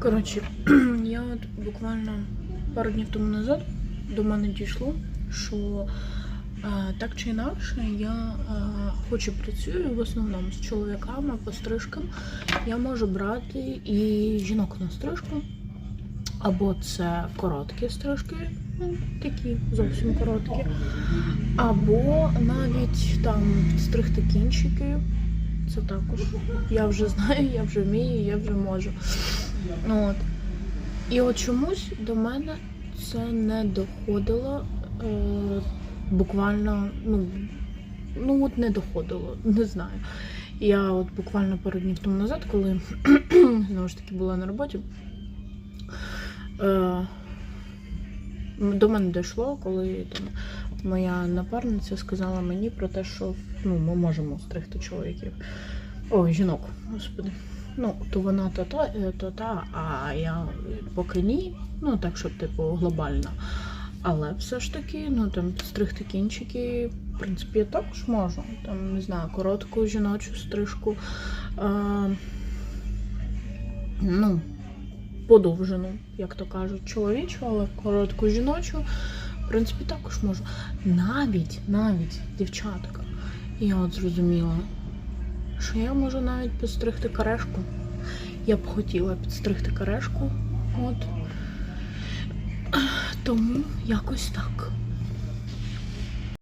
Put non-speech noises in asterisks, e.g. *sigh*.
Коротше, *clears throat* я от буквально пару днів тому назад до мене дійшло, що е, так чи інакше я е, хоч працюю в основному з чоловіками по стрижкам, я можу брати і жінок на стрижку. Або це короткі стрижки, ну, такі зовсім короткі. Або навіть там підстригти кінчики. Це також. Я вже знаю, я вже вмію, я вже можу. Ну, От. І от чомусь до мене це не доходило е, буквально, ну, ну от не доходило, не знаю. Я от буквально пару днів тому назад, коли *clears throat* знову ж таки була на роботі, е, до мене дійшло, коли там, моя напарниця сказала мені про те, що ну, ми можемо стригти чоловіків. Ой, жінок, господи. Ну, то вона то та, е, то та, а я поки ні. Ну, так, щоб, типу, глобально. Але все ж таки, ну там стригти кінчики, в принципі, я також можу. Там, не знаю, коротку жіночу стрижку. А, ну, подовжену, як то кажуть, чоловічу, але коротку жіночу, в принципі, також можу. Навіть, навіть, дівчатка. Я от зрозуміла, що я можу навіть підстригти карешку. Я б хотіла підстригти карешку. От. Тому якось так.